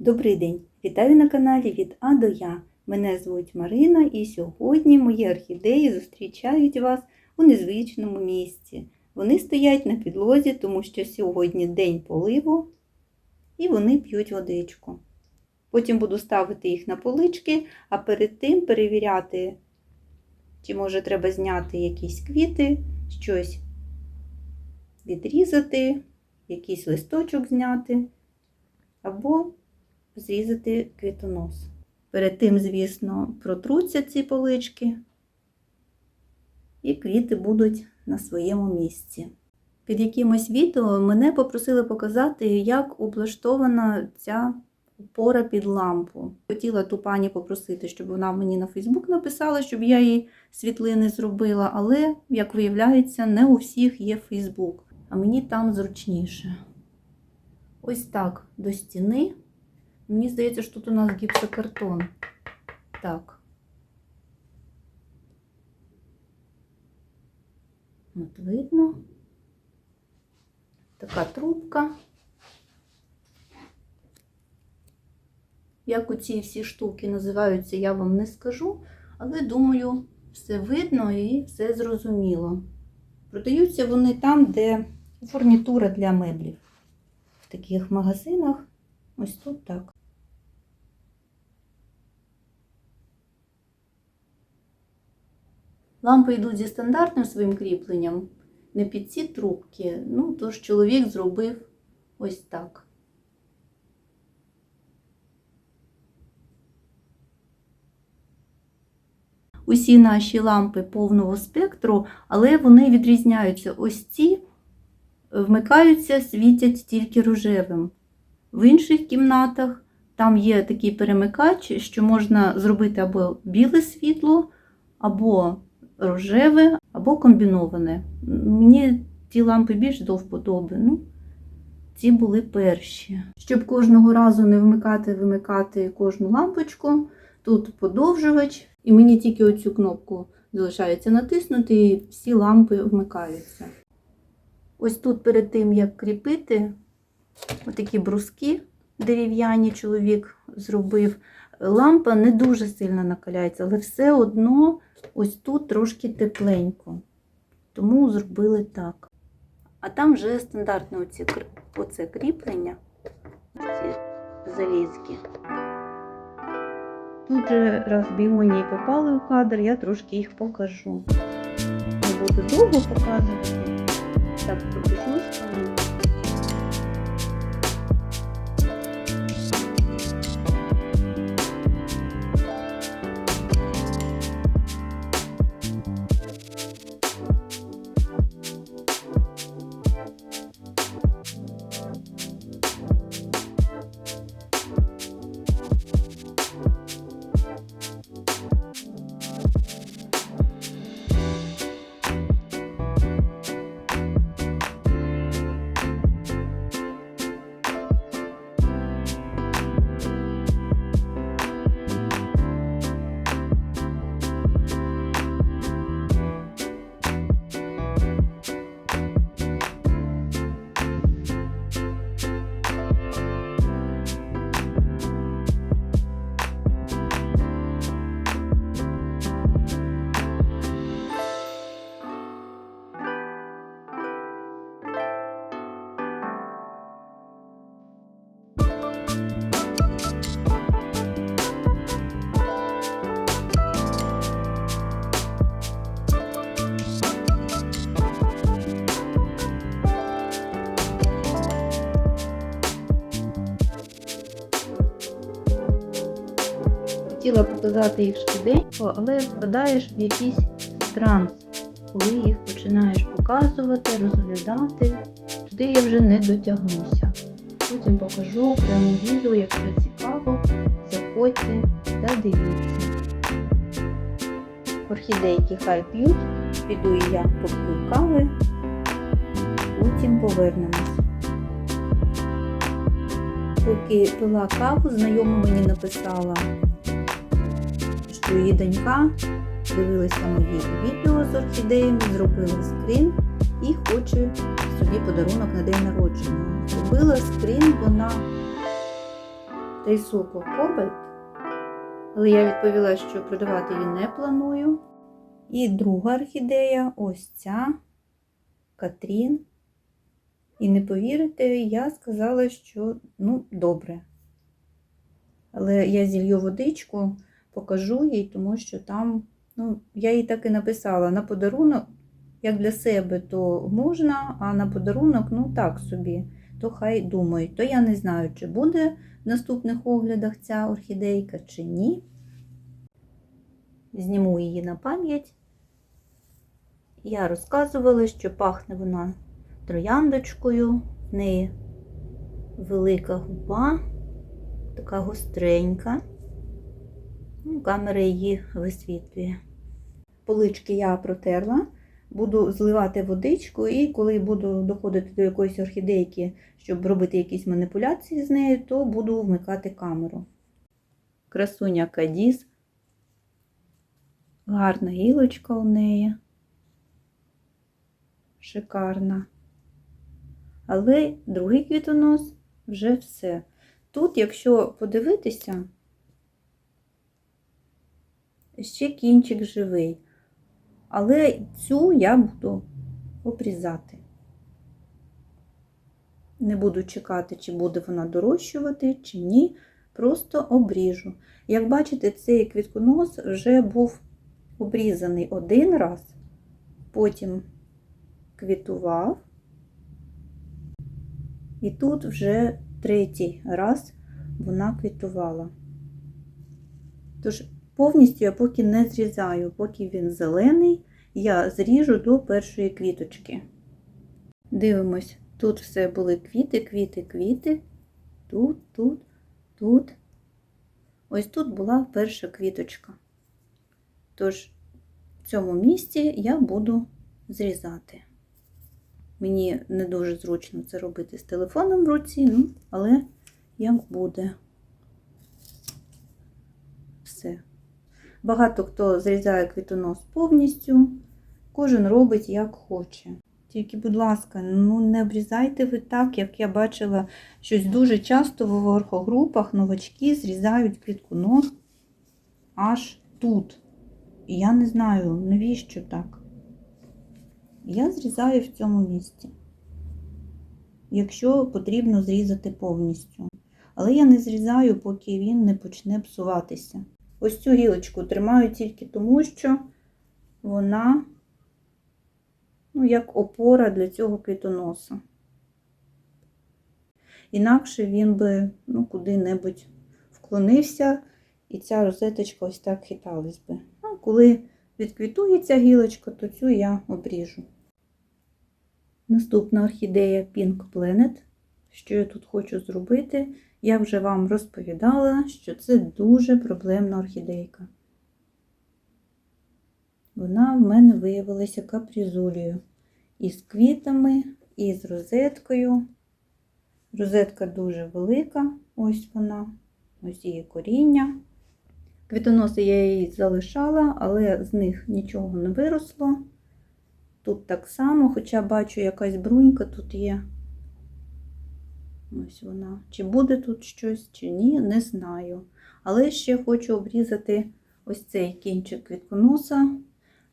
Добрий день! Вітаю на каналі від А до Я. Мене звуть Марина і сьогодні мої орхідеї зустрічають вас у незвичному місці. Вони стоять на підлозі, тому що сьогодні день поливу і вони п'ють водичку. Потім буду ставити їх на полички, а перед тим перевіряти, чи може треба зняти якісь квіти, щось відрізати, якийсь листочок зняти або зрізати квітонос. Перед тим, звісно, протруться ці полички, і квіти будуть на своєму місці. Під якимось відео мене попросили показати, як облаштована ця опора під лампу. Хотіла ту пані попросити, щоб вона мені на Фейсбук написала, щоб я їй світлини зробила, але, як виявляється, не у всіх є Фейсбук, а мені там зручніше. Ось так до стіни. Мені здається, що тут у нас гіпсокартон. Так. От видно. Така трубка. Як оці всі штуки називаються, я вам не скажу, але думаю, все видно і все зрозуміло. Продаються вони там, де фурнітура для меблів. В таких магазинах. Ось тут так. Лампи йдуть зі стандартним своїм кріпленням, не під ці трубки. Ну, тож чоловік зробив ось так. Усі наші лампи повного спектру, але вони відрізняються. Ось ці вмикаються, світять тільки рожевим. В інших кімнатах там є такий перемикач, що можна зробити або біле світло, або рожеве, або комбіноване. Мені ті лампи більш до вподоби. Ну, ці були перші. Щоб кожного разу не вмикати, вимикати кожну лампочку, тут подовжувач, і мені тільки оцю кнопку залишається натиснути, і всі лампи вмикаються. Ось тут перед тим, як кріпити, отакі бруски дерев'яні чоловік зробив. Лампа не дуже сильно накаляється, але все одно ось тут трошки тепленько. Тому зробили так. А там вже стандартне оці, оце кріплення, ці залізки. Тут же раз біонії попали у кадр, я трошки їх покажу. Не буду довго показувати. Так, пропишусь. Хотіла показати їх швиденько, але впадаєш в якийсь транс, коли їх починаєш показувати, розглядати. Туди я вже не дотягнуся. Потім покажу прямо відео, якщо цікаво, заходьте та дивіться. Орхідейки хай п'ють, піду і я поп'ю кави, потім повернемось. Поки пила каву, знайома мені написала, що її донька дивилася мої відео з орхідеями, зробила скрін і хоче собі подарунок на день народження. Зробила скрін вона Тайсуко Кобальт. Але я відповіла, що продавати її не планую. І друга орхідея ось ця Катрін. І не повірите, я сказала, що ну, добре. Але я зілью водичку, покажу їй, тому що там, ну, я їй так і написала, на подарунок, як для себе, то можна, а на подарунок, ну так собі, то хай думають. То я не знаю, чи буде в наступних оглядах ця орхідейка, чи ні. Зніму її на пам'ять. Я розказувала, що пахне вона трояндочкою, в неї велика губа, така гостренька. Ну, Камера її висвітлює. Полички я протерла, буду зливати водичку, і коли буду доходити до якоїсь орхідейки, щоб робити якісь маніпуляції з нею, то буду вмикати камеру. Красуня Кадіс. Гарна гілочка у неї. Шикарна. Але другий квітонос вже все. Тут, якщо подивитися, ще кінчик живий. Але цю я буду обрізати. Не буду чекати, чи буде вона дорощувати, чи ні. Просто обріжу. Як бачите, цей квітконос вже був обрізаний один раз, потім квітував. І тут вже третій раз вона квітувала. Тож, повністю я поки не зрізаю, поки він зелений, я зріжу до першої квіточки. Дивимось, тут все були квіти, квіти, квіти. Тут, тут, тут. Ось тут була перша квіточка. Тож, в цьому місці я буду зрізати. Мені не дуже зручно це робити з телефоном в руці, ну, але як буде. Все. Багато хто зрізає квітонос повністю, кожен робить як хоче. Тільки, будь ласка, ну не обрізайте ви так, як я бачила, щось дуже часто в орхогрупах новачки зрізають квітконос аж тут. І я не знаю, навіщо так. Я зрізаю в цьому місці, якщо потрібно зрізати повністю. Але я не зрізаю, поки він не почне псуватися. Ось цю гілочку тримаю тільки тому, що вона, ну, як опора для цього квітоноса. Інакше він би ну, куди-небудь вклонився, і ця розеточка ось так хиталась би. Ну, коли відквітується гілочка, то цю я обріжу. Наступна орхідея Pink Planet. Що я тут хочу зробити? Я вже вам розповідала, що це дуже проблемна орхідейка. Вона в мене виявилася капризулею. І з квітами, і з розеткою. Розетка дуже велика, ось вона, ось її коріння. Квітоноси я її залишала, але з них нічого не виросло. Тут так само, хоча бачу, якась брунька тут є. Ось вона. Чи буде тут щось, чи ні, не знаю. Але ще хочу обрізати ось цей кінчик квітконоса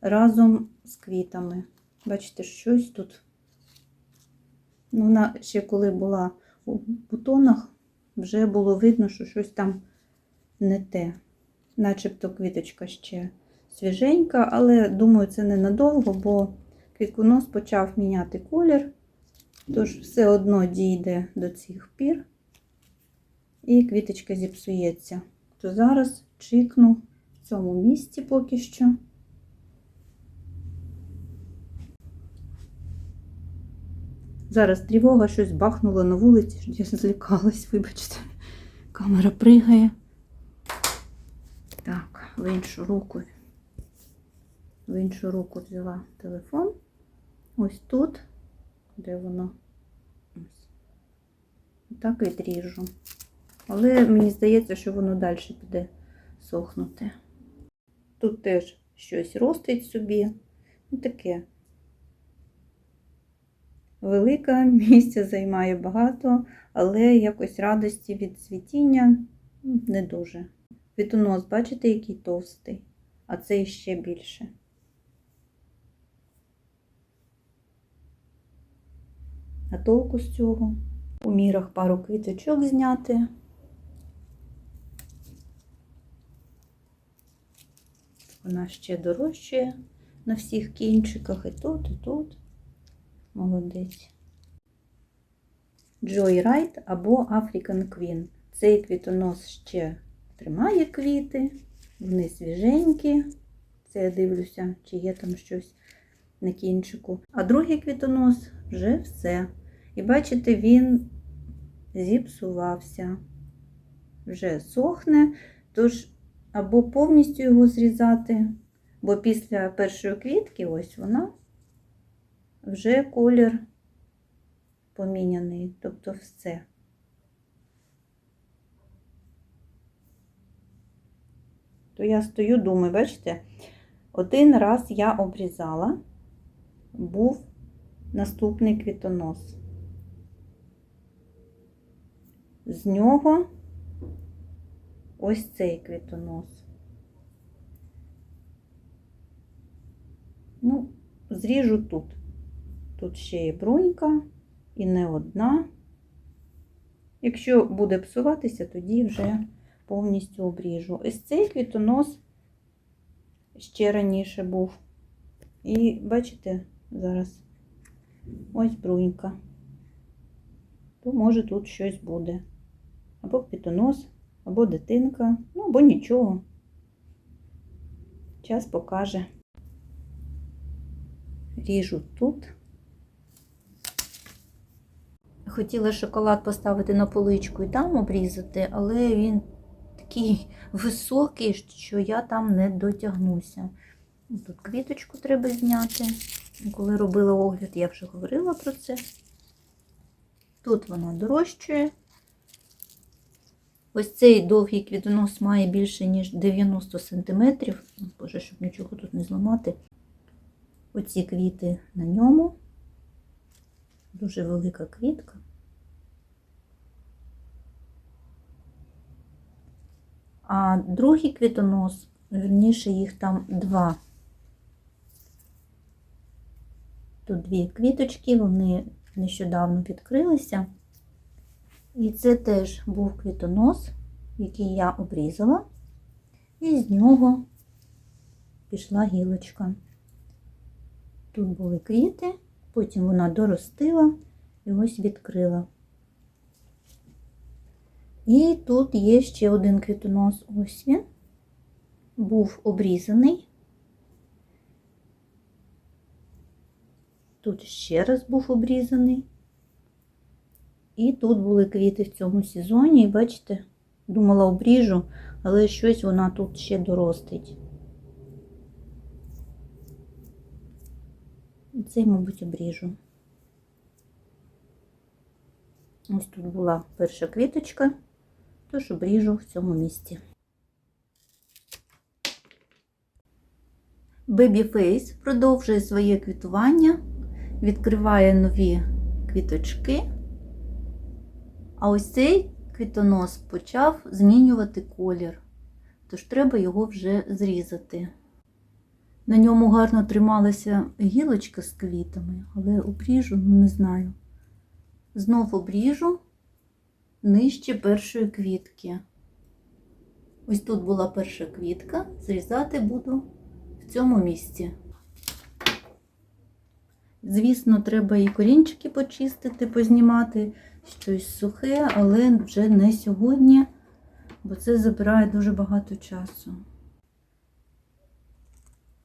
разом з квітами. Бачите, щось тут. Ну, Вона ще коли була у бутонах, вже було видно, що щось там не те. Начебто квіточка ще свіженька, але думаю, це ненадовго, бо квітконос почав міняти колір, тож все одно дійде до цих пір, і квіточка зіпсується. То зараз чикну в цьому місці поки що. Зараз тривога щось бахнула на вулиці, я злякалась, вибачте, камера пригає. Так, в іншу руку. В іншу руку взяла телефон. Ось тут, де воно. Ось. Так відріжу. Але мені здається, що воно далі піде сохнути. Тут теж щось ростить собі. Ну, таке. Велика місця займає багато, але якось радості від цвітіння Не дуже. Квітонос, бачите, який товстий, а цей ще більше. А толку з цього? У мірах пару квіточок зняти. Вона ще дорожчає на всіх кінчиках, і тут, і тут. Молодець. Joyride або African Queen. Цей квітонос ще тримає квіти, вони свіженькі. Це я дивлюся, чи є там щось на кінчику. А другий квітонос вже все. І бачите, він зіпсувався, вже сохне, тож або повністю його зрізати, бо після першої квітки ось вона вже колір поміняний, тобто все. То я стою, думаю, бачите, один раз я обрізала, був наступний квітонос. З нього ось цей квітонос. Ну, зріжу тут. Тут ще є брунька і не одна. Якщо буде псуватися, тоді вже повністю обріжу. Ось цей квітонос ще раніше був. І бачите, зараз ось брунька. То може тут щось буде. Або квітонос, або дитинка, ну або нічого. Час покаже. Ріжу тут. Хотіла шоколад поставити на поличку і там обрізати, але він такий високий, що я там не дотягнуся. Тут квіточку треба зняти. Коли робила огляд, я вже говорила про це. Тут вона дорожчає. Ось цей довгий квітонос має більше, ніж 90 см. Боже, щоб нічого тут не зламати. Оці квіти на ньому. Дуже велика квітка. А другий квітонос, верніше, їх там два. Тут дві квіточки, вони нещодавно відкрилися. І це теж був квітонос, який я обрізала, і з нього пішла гілочка. Тут були квіти, потім вона доростила і ось відкрила. І тут є ще один квітонос. Ось він. Був обрізаний. Тут ще раз був обрізаний. І тут були квіти в цьому сезоні, і бачите, думала обріжу, але щось вона тут ще доростить. Цей, мабуть, обріжу. Ось тут була перша квіточка, тож обріжу в цьому місці. Babyface продовжує своє квітування, відкриває нові квіточки. А ось цей квітонос почав змінювати колір, тож треба його вже зрізати. На ньому гарно трималася гілочка з квітами, але обріжу, ну не знаю. Знов обріжу нижче першої квітки. Ось тут була перша квітка, зрізати буду в цьому місці. Звісно, треба і корінчики почистити, познімати, щось сухе, але вже не сьогодні, бо це забирає дуже багато часу.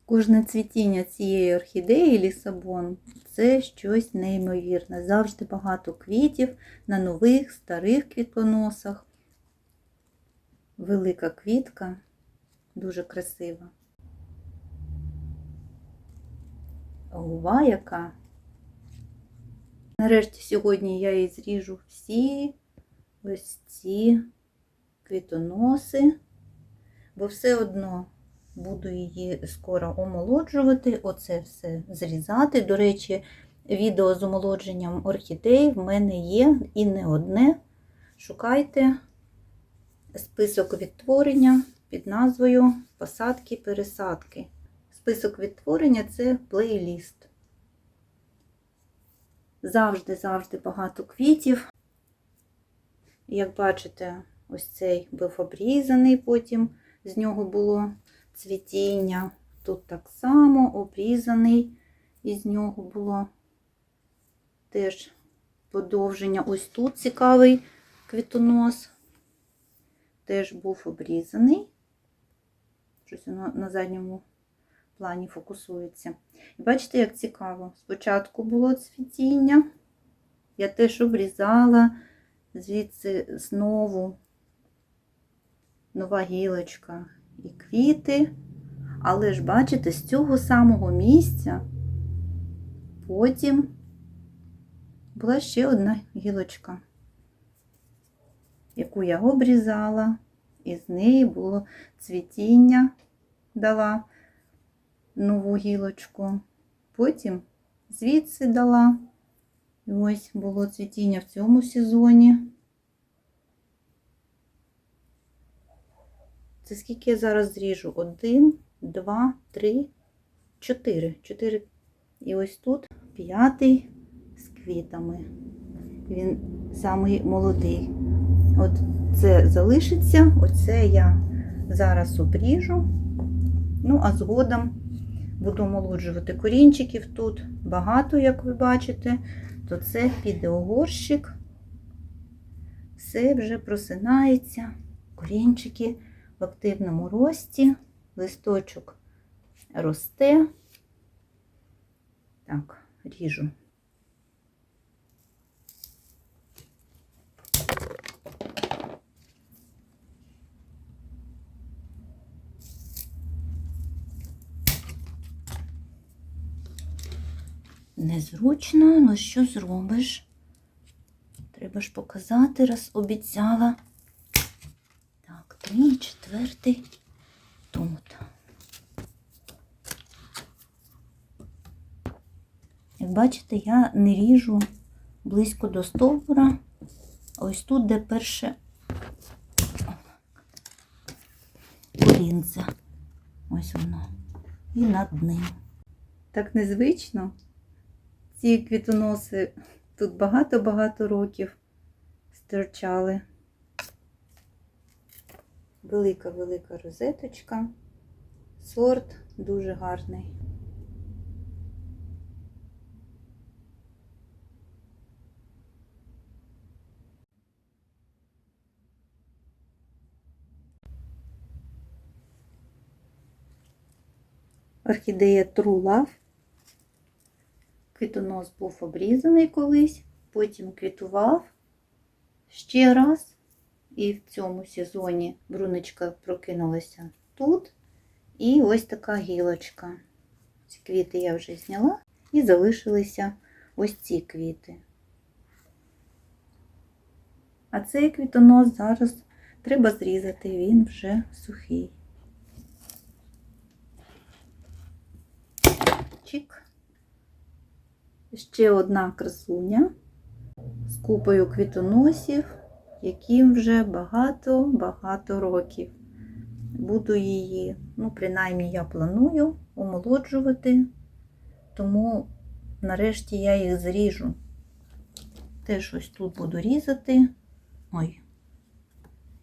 Кожне цвітіння цієї орхідеї лісабон це щось неймовірне. Завжди багато квітів на нових, старих квітконосах. Велика квітка, дуже красива. Гува яка. Нарешті сьогодні я їй зріжу всі ось ці квітоноси, бо все одно буду її скоро омолоджувати, оце все зрізати. До речі, відео з омолодженням орхідей в мене є і не одне. Шукайте, список відтворення під назвою Посадки-пересадки. Список відтворення це плейліст. Завжди-завжди багато квітів. Як бачите, ось цей був обрізаний, потім з нього було цвітіння. Тут так само обрізаний, і з нього було теж подовження. Ось тут цікавий квітонос. Теж був обрізаний. Щось на задньому плані фокусується. І бачите, як цікаво. Спочатку було цвітіння. Я теж обрізала, звідси знову нова гілочка і квіти. Але ж, бачите, з цього самого місця потім була ще одна гілочка, яку я обрізала, і з неї було цвітіння, дала нову гілочку. Потім звідси дала. І ось було цвітіння в цьому сезоні. Це скільки я зараз зріжу? Один, два, три, чотири. Чотири. І ось тут п'ятий з квітами. Він самий молодий. От це залишиться, оце я зараз обріжу. Ну, а згодом буду омолоджувати корінчиків тут багато, як ви бачите, то це піде огорщик. Все вже просинається, корінчики в активному рості, листочок росте. Так, ріжу. Незручно, ну що зробиш? Треба ж показати, раз обіцяла. Так, три, четвертий тут. Як бачите, я не ріжу близько до стовбура. Ось тут, де перше колінце. Ось воно. І над ним. Так незвично. Ці квітоноси тут багато-багато років стирчали. Велика-велика розеточка. Сорт дуже гарний. Орхідея True Love. Квітонос був обрізаний колись, потім квітував ще раз. І в цьому сезоні бруночка прокинулася тут. І ось така гілочка. Ці квіти я вже зняла і залишилися ось ці квіти. А цей квітонос зараз треба зрізати, він вже сухий. Чик. Ще одна красуня з купою квітоносів, яким вже багато-багато років. Буду її, ну, принаймні, я планую омолоджувати, тому нарешті я їх зріжу. Теж ось тут буду різати. Ой,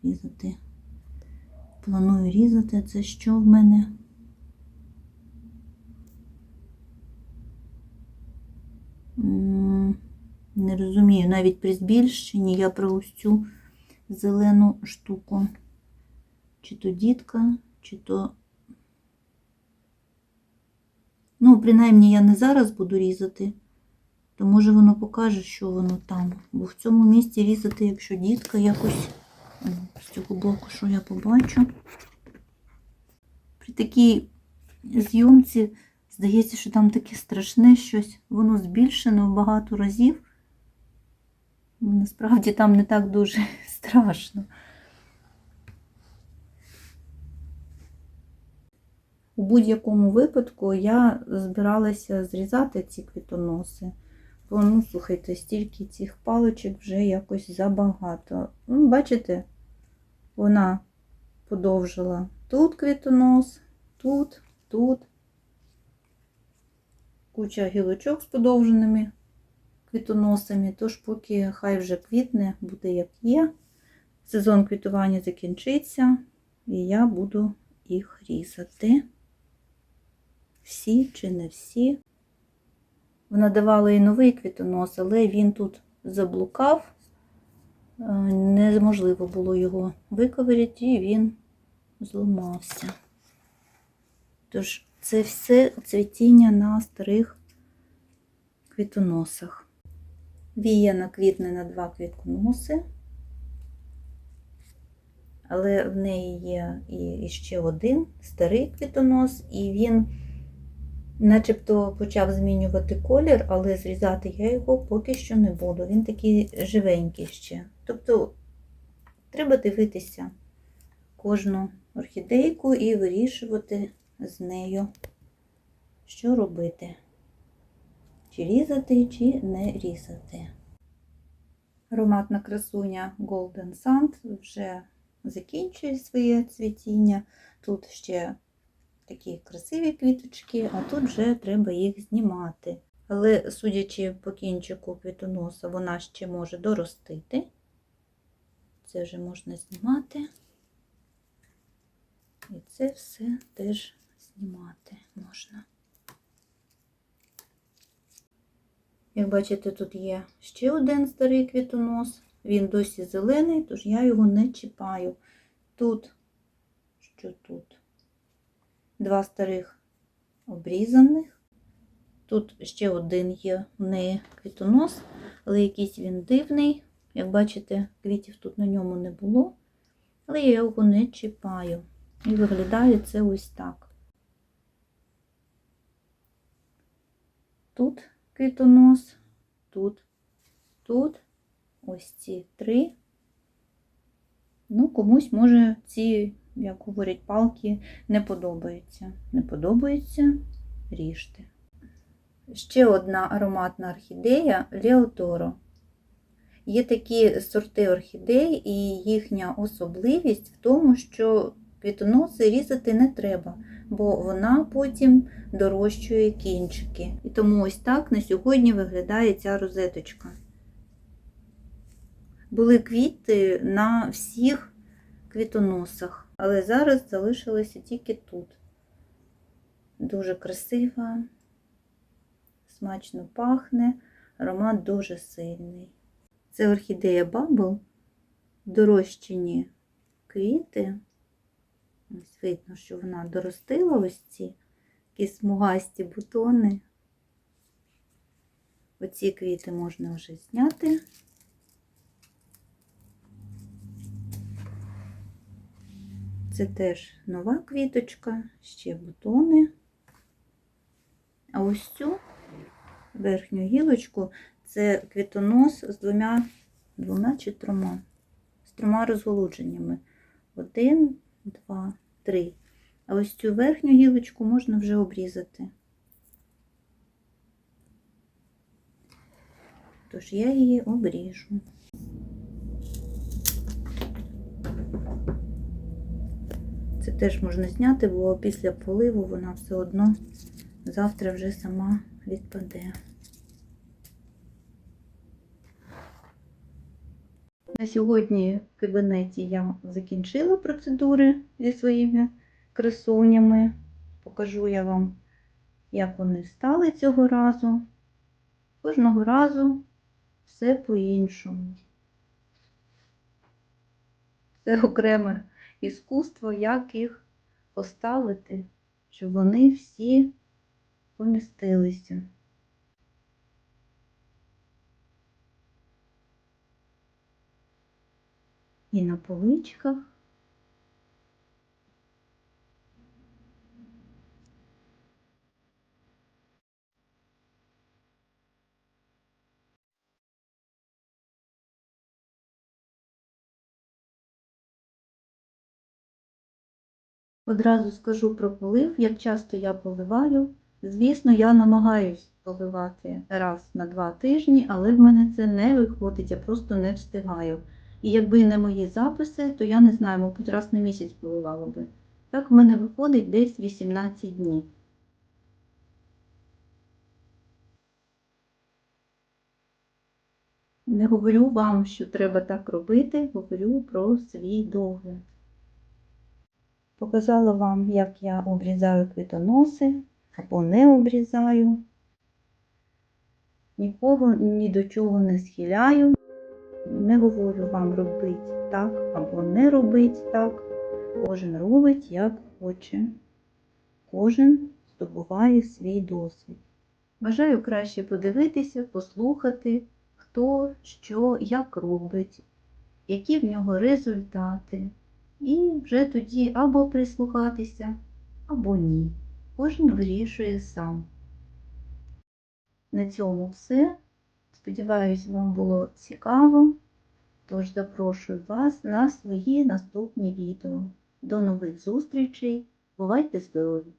різати. Планую різати. Це що в мене? Не розумію, навіть при збільшенні я ось зелену штуку. Чи то дітка, чи то. Ну, принаймні, я не зараз буду різати, то може воно покаже, що воно там. Бо в цьому місці різати, якщо дітка якось з цього боку, що я побачу. При такій зйомці здається, що там таке страшне щось, воно збільшено в багато разів. Насправді там не так дуже страшно. У будь-якому випадку я збиралася зрізати ці квітоноси. Бо, ну, слухайте, стільки цих паличок вже якось забагато. Ну, бачите, вона подовжила тут квітонос, тут, тут. Куча гілочок з подовженими квітоносами, тож поки хай вже квітне, буде як є. Сезон квітування закінчиться, і я буду їх різати. Всі чи не всі. Вона давала і новий квітонос, але він тут заблукав. Е, Неможливо було його виковирити, і він зламався. Тож, це все цвітіння на старих квітоносах. Віяна квітне на два квітконоси, але в неї є і ще один старий квітонос, і він начебто почав змінювати колір, але зрізати я його поки що не буду. Він такий живенький ще. Тобто треба дивитися кожну орхідейку і вирішувати з нею, що робити. Чи різати, чи не різати. Ароматна красуня Golden Sand вже закінчує своє цвітіння. Тут ще такі красиві квіточки, а тут вже треба їх знімати. Але, судячи по кінчику квітоноса, вона ще може доростити. Це вже можна знімати. І це все теж знімати можна. Як бачите, тут є ще один старий квітонос. Він досі зелений, тож я його не чіпаю. Тут, що тут? Два старих обрізаних. Тут ще один є в неї квітонос, але якийсь він дивний. Як бачите, квітів тут на ньому не було, але я його не чіпаю. І виглядає це ось так. Тут квітонос, тут, тут, ось ці три. Ну, комусь може ці, як говорять, палки не подобаються. Не подобаються, ріжте. Ще одна ароматна орхідея Леоторо. Є такі сорти орхідей, і їхня особливість в тому, що квітоноси різати не треба, бо вона потім дорощує кінчики. І тому ось так на сьогодні виглядає ця розеточка. Були квіти на всіх квітоносах, але зараз залишилося тільки тут. Дуже красива, смачно пахне, аромат дуже сильний. Це орхідея Бабл, дорощені квіти. Ось видно, що вона доростила ось ці такі смугасті бутони. Оці квіти можна вже зняти. Це теж нова квіточка, ще бутони. А ось цю верхню гілочку це квітонос з двома, двома чи трьома, з трьома розголудженнями. Один, два, три. А ось цю верхню гілочку можна вже обрізати. Тож я її обріжу. Це теж можна зняти, бо після поливу вона все одно завтра вже сама відпаде. На сьогодні в кабінеті я закінчила процедури зі своїми красунями. Покажу я вам, як вони стали цього разу. Кожного разу все по-іншому. Це окреме іскусство, як їх поставити, щоб вони всі помістилися. І на поличках. Одразу скажу про полив, як часто я поливаю. Звісно, я намагаюсь поливати раз на два тижні, але в мене це не виходить, я просто не встигаю. І якби не мої записи, то я не знаю, мабуть, раз на місяць поливала би. Так в мене виходить десь 18 днів. Не говорю вам, що треба так робити, говорю про свій догляд. Показала вам, як я обрізаю квітоноси або не обрізаю. Нікого ні до чого не схиляю. Не говорю вам робить так або не робить так. Кожен робить як хоче. Кожен здобуває свій досвід. Бажаю краще подивитися, послухати, хто що, як робить, які в нього результати. І вже тоді або прислухатися, або ні. Кожен вирішує сам. На цьому все. Сподіваюсь, вам було цікаво. Тож запрошую вас на свої наступні відео. До нових зустрічей. Бувайте здорові!